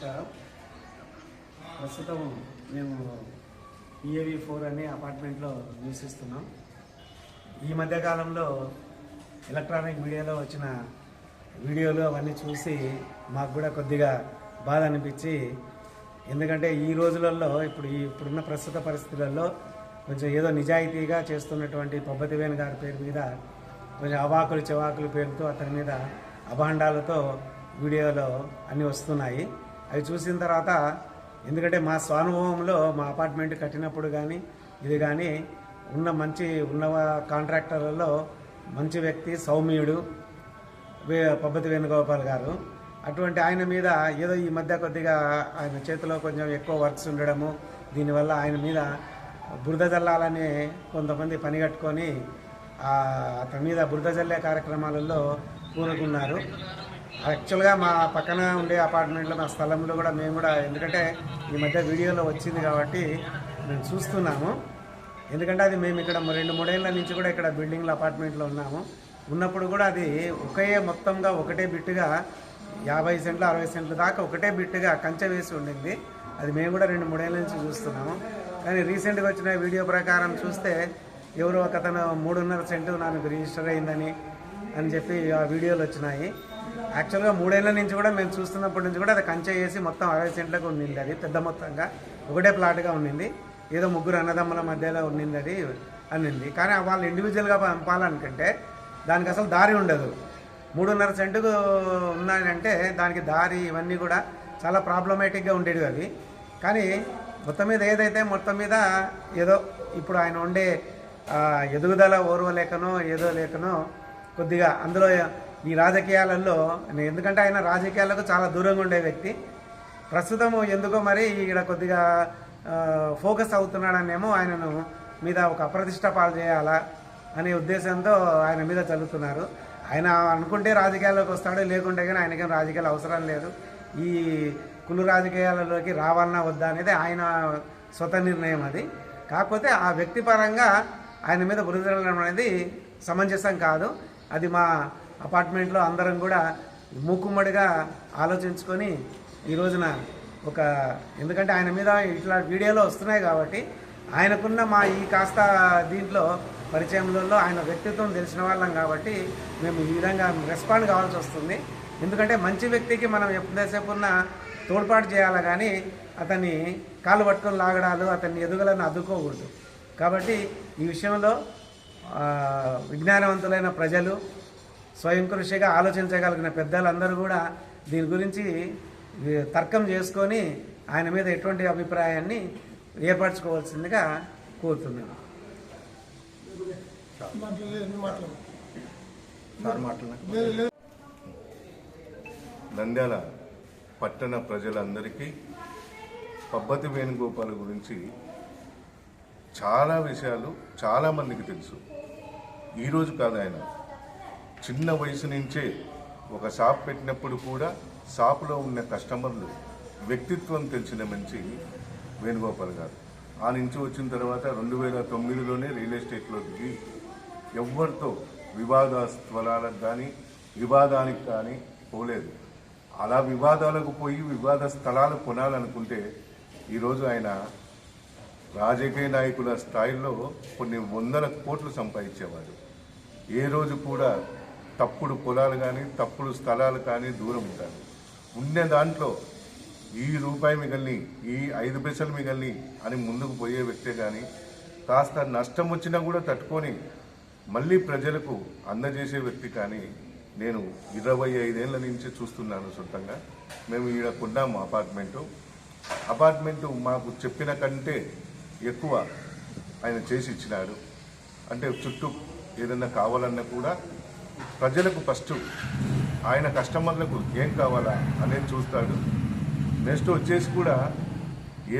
నమస్కారం. ప్రస్తుతం మేము ఈఏవి ఫోర్ అనే అపార్ట్మెంట్లో నివసిస్తున్నాం. ఈ మధ్యకాలంలో ఎలక్ట్రానిక్ మీడియాలో వచ్చిన వీడియోలు అవన్నీ చూసి మాకు కూడా కొద్దిగా బాధ అనిపించి ఎందుకంటే ఈ రోజులలో ఇప్పుడు ఇప్పుడున్న ప్రస్తుత పరిస్థితులలో కొంచెం ఏదో నిజాయితీగా చేస్తున్నటువంటి పబ్బతివేణి గారి పేరు మీద కొంచెం అవాకులు చెవాకులు పేరుతో అతని మీద అభాండాలతో వీడియోలో అన్నీ వస్తున్నాయి. అవి చూసిన తర్వాత ఎందుకంటే మా స్వానుభవంలో మా అపార్ట్మెంట్ కట్టినప్పుడు కానీ ఇది కానీ ఉన్న మంచి ఉన్న కాంట్రాక్టర్లలో మంచి వ్యక్తి సౌమ్యుడు పబ్బతి వేణుగోపాల్ గారు. అటువంటి ఆయన మీద ఏదో ఈ మధ్య కొద్దిగా ఆయన చేతిలో కొంచెం ఎక్కువ వర్క్స్ ఉండడము దీనివల్ల ఆయన మీద బురద జల్లాలని కొంతమంది పని కట్టుకొని అతని మీద బురద జల్లే కార్యక్రమాలలో కూరుకున్నారు యాక్చువల్గా మా పక్కన ఉండే అపార్ట్మెంట్లో మా స్థలంలో కూడా మేము కూడా ఎందుకంటే ఈ మధ్య వీడియోలో వచ్చింది కాబట్టి మేము చూస్తున్నాము. ఎందుకంటే అది మేము ఇక్కడ రెండు మూడేళ్ళ నుంచి కూడా ఇక్కడ బిల్డింగ్లో అపార్ట్మెంట్లో ఉన్నాము. ఉన్నప్పుడు కూడా అది ఒకే మొత్తంగా ఒకటే బిట్టుగా యాభై సెంట్లు అరవై సెంట్లు దాకా ఒకటే బిట్టుగా కంచె వేసి ఉండింది. అది మేము కూడా రెండు మూడేళ్ళ నుంచి చూస్తున్నాము. కానీ రీసెంట్గా వచ్చిన వీడియో ప్రకారం చూస్తే ఎవరో ఒకతను మూడున్నర సెంటు నాకు రిజిస్టర్ అయిందని అని చెప్పి ఆ వీడియోలు వచ్చినాయి. యాక్చువల్గా మూడేళ్ళ నుంచి కూడా మేము చూస్తున్నప్పటి నుంచి కూడా అది కంచె వేసి మొత్తం అరవై సెంట్లకు ఉండింది అది పెద్ద మొత్తంగా. ఒకటే ప్లాట్గా ఉండింది ఏదో ముగ్గురు అన్నదమ్ముల మధ్యలో ఉండింది అది అనింది కానీ వాళ్ళు ఇండివిజువల్గా పంపాలనుకుంటే దానికి అసలు దారి ఉండదు. మూడున్నర సెంటుకు ఉన్నాయంటే దానికి దారి ఇవన్నీ కూడా చాలా ప్రాబ్లమేటిక్గా ఉండేవి అవి. కానీ మొత్తం మీద ఏదైతే మొత్తం మీద ఏదో ఇప్పుడు ఆయన ఉండే ఎదుగుదల ఎదుగుదల ఓర్వలేకనో ఏదో లేకనో కొద్దిగా అందులో ఈ రాజకీయాలలో ఎందుకంటే ఆయన రాజకీయాలకు చాలా దూరంగా ఉండే వ్యక్తి. ప్రస్తుతం ఎందుకో మరి ఇక్కడ కొద్దిగా ఫోకస్ అవుతున్నాడనేమో ఆయనను మీద ఒక అప్రతిష్ట పాలు చేయాలా అనే ఉద్దేశంతో ఆయన మీద చదువుతున్నారు ఆయన అనుకుంటే రాజకీయాల్లోకి వస్తాడు లేకుంటే కానీ ఆయనకేం రాజకీయాలు అవసరం లేదు. ఈ కులు రాజకీయాలలోకి రావాలన్నా వద్దా అనేది ఆయన స్వత నిర్ణయం అది. కాకపోతే ఆ వ్యక్తిపరంగా ఆయన మీద బురదలడం అనేది సమంజసం కాదు. అది మా అపార్ట్మెంట్లో అందరం కూడా మూకుమ్మడిగా ఆలోచించుకొని ఈ రోజున ఒక ఎందుకంటే ఆయన మీద ఇట్లా వీడియోలో వస్తున్నాయి కాబట్టి ఆయనకున్న మా ఈ కాస్త దీంట్లో పరిచయంలో ఆయన వ్యక్తిత్వం తెలిసిన వాళ్ళం కాబట్టి మేము ఈ విధంగా రెస్పాండ్ కావాల్సి వస్తుంది. ఎందుకంటే మంచి వ్యక్తికి మనం ఎంతసేపు ఉన్న తోడ్పాటు చేయాలి కానీ అతన్ని కాలు పట్టుకొని లాగడాలు అతన్ని ఎదుగులను అద్దుకోకూడదు కాబట్టి ఈ విషయంలో విజ్ఞానవంతులైన ప్రజలు స్వయం కృషిగా ఆలోచించగలిగిన పెద్దలందరూ కూడా దీని గురించి తర్కం చేసుకొని ఆయన మీద ఎటువంటి అభిప్రాయాన్ని ఏర్పరచుకోవాల్సిందిగా కోరుతున్నాను. నంద్యాల పట్టణ ప్రజలందరికీ పబ్బతి వేణుగోపాల్ గురించి చాలా విషయాలు చాలా మందికి తెలుసు. ఈరోజు కాదు ఆయన. చిన్న వయసు నుంచే ఒక షాప్ పెట్టినప్పుడు కూడా షాపులో ఉన్న కస్టమర్లు వ్యక్తిత్వం తెలిసిన మంచి వేణుగోపాల్ గారు. ఆ నుంచి వచ్చిన తర్వాత రెండు వేల తొమ్మిదిలోనే రియల్ ఎస్టేట్లో దిగి ఎవరితో వివాద స్థలాలకు కానీ వివాదానికి కానీ పోలేదు. అలా వివాదాలకు పోయి వివాద స్థలాలు కొనాలనుకుంటే ఈరోజు ఆయన రాజకీయ నాయకుల స్థాయిలో కొన్ని వందల కోట్లు సంపాదించేవాడు ఏ రోజు కూడా తప్పుడు పొలాలు కానీ తప్పుడు స్థలాలు కానీ దూరం ఉంటారు ఉన్న దాంట్లో ఈ రూపాయి మిగల్ని ఈ ఐదు పైసలు మిగల్ని అని ముందుకు పోయే వ్యక్తే కానీ కాస్త నష్టం వచ్చినా కూడా తట్టుకొని మళ్ళీ ప్రజలకు అందజేసే వ్యక్తి కానీ నేను ఇరవై ఐదేళ్ళ నుంచి చూస్తున్నాను సొంతంగా. మేము ఈడ కొన్నాము అపార్ట్మెంటు. అపార్ట్మెంటు మాకు చెప్పిన కంటే ఎక్కువ ఆయన చేసి ఇచ్చినాడు. అంటే చుట్టూ ఏదన్నా కావాలన్నా కూడా ప్రజలకు ఫస్ట్ ఆయన కస్టమర్లకు ఏం కావాలా అనేది చూస్తాడు. నెక్స్ట్ వచ్చేసి కూడా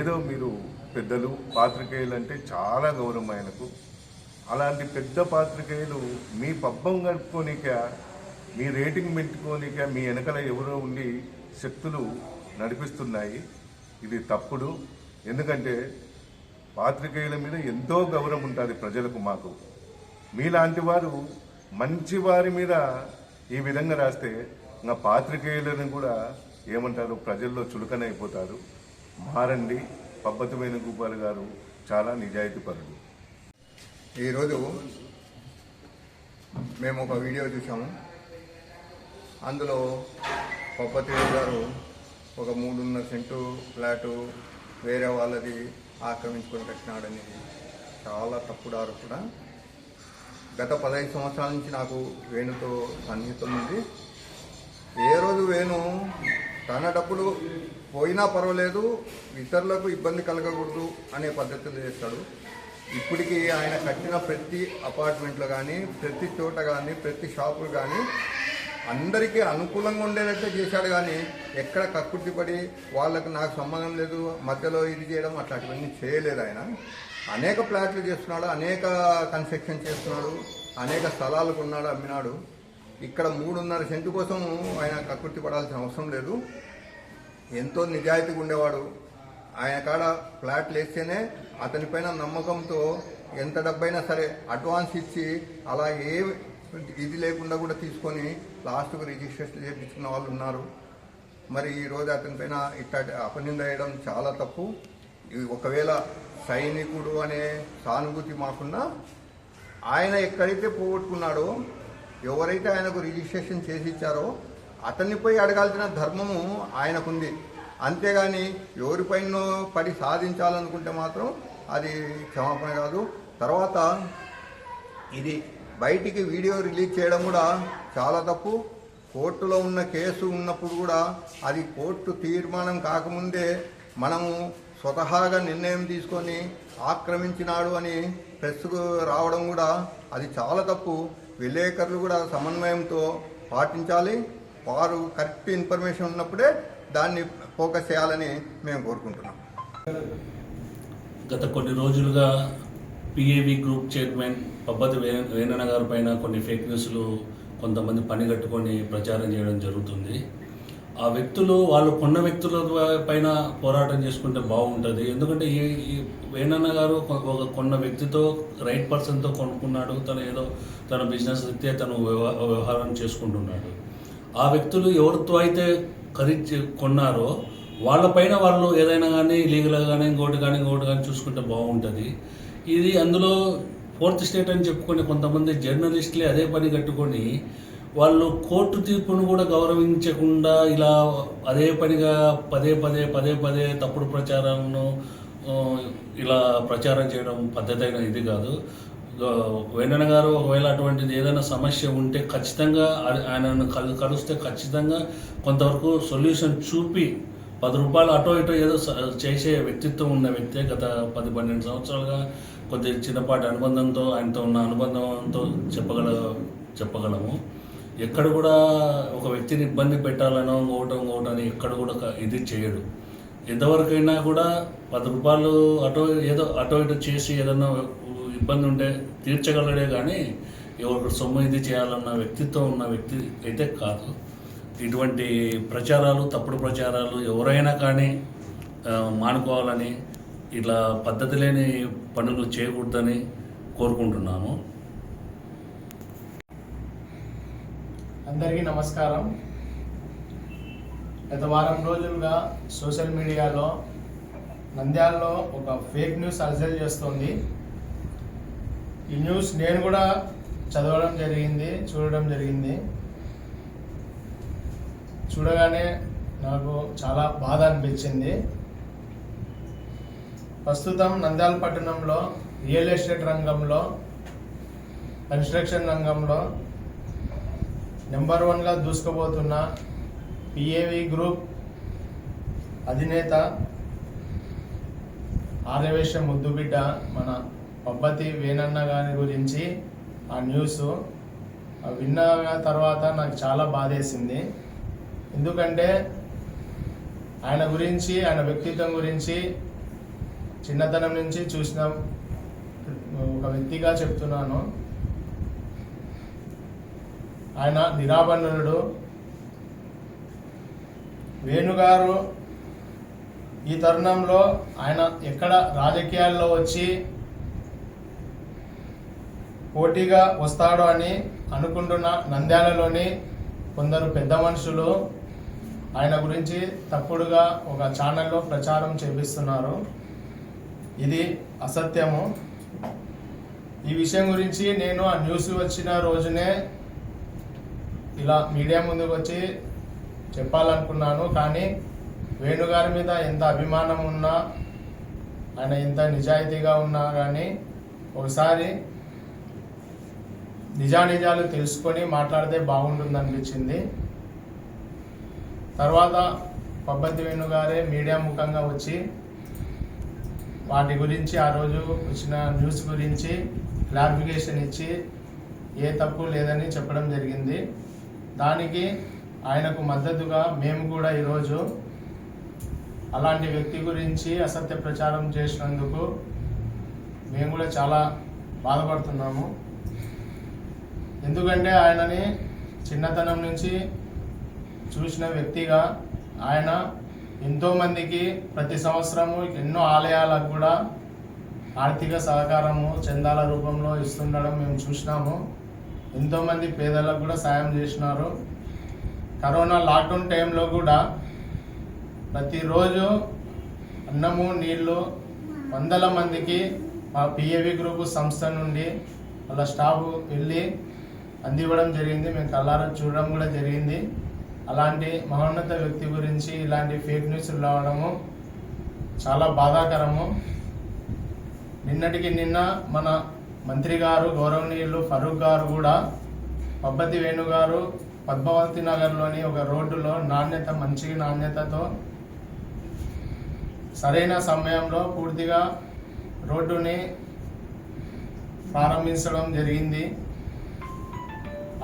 ఏదో మీరు పెద్దలు పాత్రికేయులు అంటే చాలా గౌరవం ఆయనకు. అలాంటి పెద్ద పాత్రికేయులు మీ పబ్బం గడుపుకోనిక మీ రేటింగ్ పెట్టుకోనిక మీ వెనకల ఎవరో ఉండి శక్తులు నడిపిస్తున్నాయి. ఇది తప్పుడు. ఎందుకంటే పాత్రికేయుల మీద ఎంతో గౌరవం ఉంటుంది ప్రజలకు మాకు. మీలాంటి వారు మంచి వారి మీద ఈ విధంగా రాస్తే నా పాత్రికేయులను కూడా ఏమంటారు? ప్రజల్లో చులకనైపోతారు మారండి. పబ్బతి వేణుగోపాల్ గారు చాలా నిజాయితీపరుడు ఈరోజు మేము ఒక వీడియో చూసాము అందులో పబ్బతి గారు ఒక మూడున్నర సెంటు ఫ్లాటు వేరే వాళ్ళది ఆక్రమించుకొని కట్టినాడని చాలా తప్పుడు ఆరోపణ. గత పదహైదు సంవత్సరాల నుంచి నాకు వేణుతో సన్నిహితం ఉంది. ఏ రోజు వేణు తన డబ్బులు పోయినా పర్వాలేదు ఇతరులకు ఇబ్బంది కలగకూడదు అనే పద్ధతులు చేస్తాడు. ఇప్పటికీ ఆయన కట్టిన ప్రతి అపార్ట్మెంట్లో కానీ ప్రతి చోట కానీ ప్రతి షాపులు కానీ అందరికీ అనుకూలంగా ఉండేటట్టే చేశాడు కానీ ఎక్కడ కక్కుర్తి పడి వాళ్ళకు నాకు సంబంధం లేదు మధ్యలో ఇది చేయడం అట్లాంటివన్నీ చేయలేదు ఆయన. అనేక ఫ్లాట్లు చేస్తున్నాడు అనేక కన్స్ట్రక్షన్ చేస్తున్నాడు అనేక స్థలాలు కొన్నాడు అమ్మినాడు. ఇక్కడ మూడున్నర సెంటు కోసం ఆయన కకృతి పడాల్సిన అవసరం లేదు. ఎంతో నిజాయితీగా ఉండేవాడు. ఆయన కాడ ఫ్లాట్లు వేస్తేనే అతనిపైన నమ్మకంతో ఎంత డబ్బైనా సరే అడ్వాన్స్ ఇచ్చి అలా ఏ ఇది లేకుండా కూడా తీసుకొని లాస్ట్కు రిజిస్ట్రేషన్ చేయించుకున్న వాళ్ళు ఉన్నారు. మరి ఈరోజు అతనిపైన ఇట్లా అపనింద వేయడం చాలా తప్పు. ఒకవేళ సైనికుడు అనే సానుభూతి మాకున్నా ఆయన ఎక్కడైతే పోగొట్టుకున్నాడో ఎవరైతే ఆయనకు రిజిస్ట్రేషన్ చేసి ఇచ్చారో అతన్నిపై అడగాల్సిన ధర్మము ఆయనకుంది. అంతేగాని ఎవరిపైనో పడి సాధించాలనుకుంటే మాత్రం అది క్షమాపణ కాదు. తర్వాత ఇది బయటికి వీడియో రిలీజ్ చేయడం కూడా చాలా తప్పు. కోర్టులో ఉన్న కేసు ఉన్నప్పుడు కూడా అది కోర్టు తీర్మానం కాకముందే మనము స్వతహాగా నిర్ణయం తీసుకొని ఆక్రమించినాడు అని ప్రెస్కు రావడం కూడా అది చాలా తప్పు. విలేకరులు కూడా సమన్వయంతో పాటించాలి. వారు కరెక్ట్ ఇన్ఫర్మేషన్ ఉన్నప్పుడే దాన్ని ఫోకస్ చేయాలని మేము కోరుకుంటున్నాం. గత కొన్ని రోజులుగా పిఏవి గ్రూప్ చైర్మన్ పబ్బతి వే వేణన్న గారి పైన కొన్ని ఫేక్ న్యూస్లు కొంతమంది పని కట్టుకొని ప్రచారం చేయడం జరుగుతుంది. ఆ వ్యక్తులు వాళ్ళు కొన్న వ్యక్తుల పైన పోరాటం చేసుకుంటే బాగుంటుంది. ఎందుకంటే ఈ వేణన్న గారు ఒక కొన్న వ్యక్తితో రైట్ పర్సన్తో కొనుక్కున్నాడు. తను ఏదో తన బిజినెస్ రీత్యా తను వ్యవ- వ్యవహారం చేసుకుంటున్నాడు. ఆ వ్యక్తులు ఎవరితో అయితే ఖరీదు కొన్నారో వాళ్ళపైన వాళ్ళు ఏదైనా కానీ లీగల్గా కానీ ఇంకోటి కానీ ఇంకోటి కానీ చూసుకుంటే బాగుంటుంది. ఇది అందులో ఫోర్త్ స్టేట్ అని చెప్పుకొని కొంతమంది జర్నలిస్టులే అదే పని కట్టుకొని వాళ్ళు కోర్టు తీర్పును కూడా గౌరవించకుండా ఇలా అదే పనిగా పదే పదే పదే పదే తప్పుడు ప్రచారాలను ఇలా ప్రచారం చేయడం పద్ధతైన ఇది కాదు. వేణన్న గారు ఒకవేళ అటువంటిది ఏదైనా సమస్య ఉంటే ఖచ్చితంగా ఆయనను కలు కలిస్తే ఖచ్చితంగా కొంతవరకు సొల్యూషన్ చూపి పది రూపాయలు అటో ఇటో ఏదో స- చేసే వ్యక్తిత్వం ఉన్న వ్యక్తే గత పది పన్నెండు సంవత్సరాలుగా కొద్ది చిన్నపాటి అనుబంధంతో ఆయనతో ఉన్న అనుబంధంతో చెప్పగల చెప్పగలము. ఎక్కడ కూడా ఒక వ్యక్తిని ఇబ్బంది పెట్టాలనో ఇంకోటం ఇంకోటో అని ఎక్కడ కూడా ఇది చేయడు. ఎంతవరకైనా కూడా పది రూపాయలు అటో ఏదో అటో ఇటో చేసి ఏదన్నా ఇబ్బంది ఉంటే తీర్చగలడే కానీ ఎవరికి సొమ్ము ఇది చేయాలన్న వ్యక్తిత్వం ఉన్న వ్యక్తి అయితే కాదు. ఇటువంటి ప్రచారాలు తప్పుడు ప్రచారాలు ఎవరైనా కానీ మానుకోవాలని ఇట్లా పద్ధతి లేని పనులు చేయకూడదని కోరుకుంటున్నాము. అందరికీ నమస్కారం. గత వారం రోజులుగా సోషల్ మీడియాలో నంద్యాలలో ఒక ఫేక్ న్యూస్ అల్సల్ చేస్తుంది. ఈ న్యూస్ నేను కూడా చదవడం జరిగింది చూడడం జరిగింది. చూడగానే నాకు చాలా బాధ అనిపించింది. ప్రస్తుతం నంద్యాల పట్టణంలో రియల్ ఎస్టేట్ రంగంలో కన్స్ట్రక్షన్ రంగంలో నెంబర్ వన్గా దూసుకుపోతున్న పిఏవి గ్రూప్ అధినేత ఆర్యవేశ ముద్దుబిడ్డ మన పబ్బతి వేణన్న గారి గురించి ఆ న్యూస్ విన్న తర్వాత నాకు చాలా బాధేసింది. ఎందుకంటే ఆయన గురించి ఆయన వ్యక్తిత్వం గురించి చిన్నతనం నుంచి చూసిన ఒక వ్యక్తిగా చెప్తున్నాను. ఆయన నిరాభరణుడు. వేణుగారు ఈ తరుణంలో ఆయన ఎక్కడ రాజకీయాల్లో వచ్చి పోటీగా వస్తాడు అని అనుకుంటున్న నంద్యాలలోని కొందరు పెద్ద మనుషులు ఆయన గురించి తప్పుడుగా ఒక ఛానల్లో ప్రచారం చేపిస్తున్నారు. ఇది అసత్యము. ఈ విషయం గురించి నేను ఆ న్యూస్ వచ్చిన రోజునే ఇలా మీడియా ముందుకు వచ్చి చెప్పాలనుకున్నాను కానీ వేణుగారి మీద ఎంత అభిమానం ఉన్నా ఆయన ఎంత నిజాయితీగా ఉన్నా కానీ ఒకసారి నిజానిజాలు తెలుసుకొని మాట్లాడితే బాగుంటుంది అనిపించింది తర్వాత పబ్బతి వేణుగారే మీడియా ముఖంగా వచ్చి వాటి గురించి ఆ రోజు వచ్చిన న్యూస్ గురించి క్లారిఫికేషన్ ఇచ్చి ఏ తప్పు లేదని చెప్పడం జరిగింది. దానికి ఆయనకు మద్దతుగా మేము కూడా ఈరోజు అలాంటి వ్యక్తి గురించి అసత్య ప్రచారం చేసినందుకు మేము కూడా చాలా బాధపడుతున్నాము. ఎందుకంటే ఆయనని చిన్నతనం నుంచి చూసిన వ్యక్తిగా ఆయన ఎంతోమందికి ప్రతి సంవత్సరము ఎన్నో ఆలయాలకు కూడా ఆర్థిక సహకారము చందాల రూపంలో ఇస్తుండడం మేము చూసినాము. ఎంతోమంది పేదలకు కూడా సాయం చేసినారు. కరోనా లాక్డౌన్ టైంలో కూడా ప్రతిరోజు అన్నము నీళ్ళు వందల మందికి మా పిఏవి గ్రూప్ సంస్థ నుండి వాళ్ళ స్టాఫ్ వెళ్ళి అందివ్వడం జరిగింది. మేము కళ్ళారా చూడడం కూడా జరిగింది. అలాంటి మహోన్నత వ్యక్తి గురించి ఇలాంటి ఫేక్ న్యూస్లు రావడము చాలా బాధాకరము. నిన్నటికి నిన్న మన మంత్రి గారు గౌరవనీయులు ఫరూక్ గారు కూడా పబ్బతి వేణు గారు పద్మావతి నగర్లోని ఒక రోడ్డులో నాణ్యత మంచి నాణ్యతతో సరైన సమయంలో పూర్తిగా రోడ్డుని ప్రారంభించడం జరిగింది.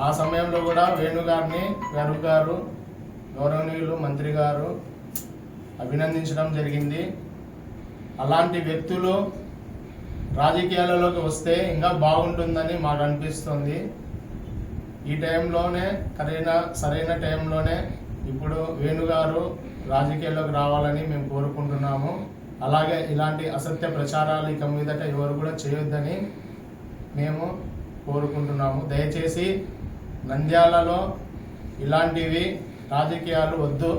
ఆ సమయంలో కూడా వేణుగారిని గారు గారు గౌరవనీయులు మంత్రి గారు అభినందించడం జరిగింది. అలాంటి వ్యక్తులు రాజకీయాలలోకి వస్తే ఇంకా బాగుంటుందని మాకు అనిపిస్తుంది. ఈ టైంలోనే సరైన సరైన టైంలోనే ఇప్పుడు వేణుగారు రాజకీయాల్లోకి రావాలని మేము కోరుకుంటున్నాము. అలాగే ఇలాంటి అసత్య ప్రచారాలు ఇక మీదట ఎవరు కూడా చేయొద్దని మేము కోరుకుంటున్నాము. దయచేసి నంద్యాలలో ఇలాంటివి రాజకీయాలు వద్దు.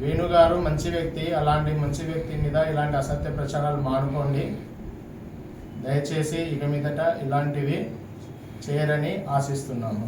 వేణుగారు మంచి వ్యక్తి అలాంటి మంచి వ్యక్తి మీద ఇలాంటి అసత్య ప్రచారాలు మానుకోండి. దయచేసి ఇక మీదట ఇలాంటివి చేయరని ఆశిస్తున్నాము.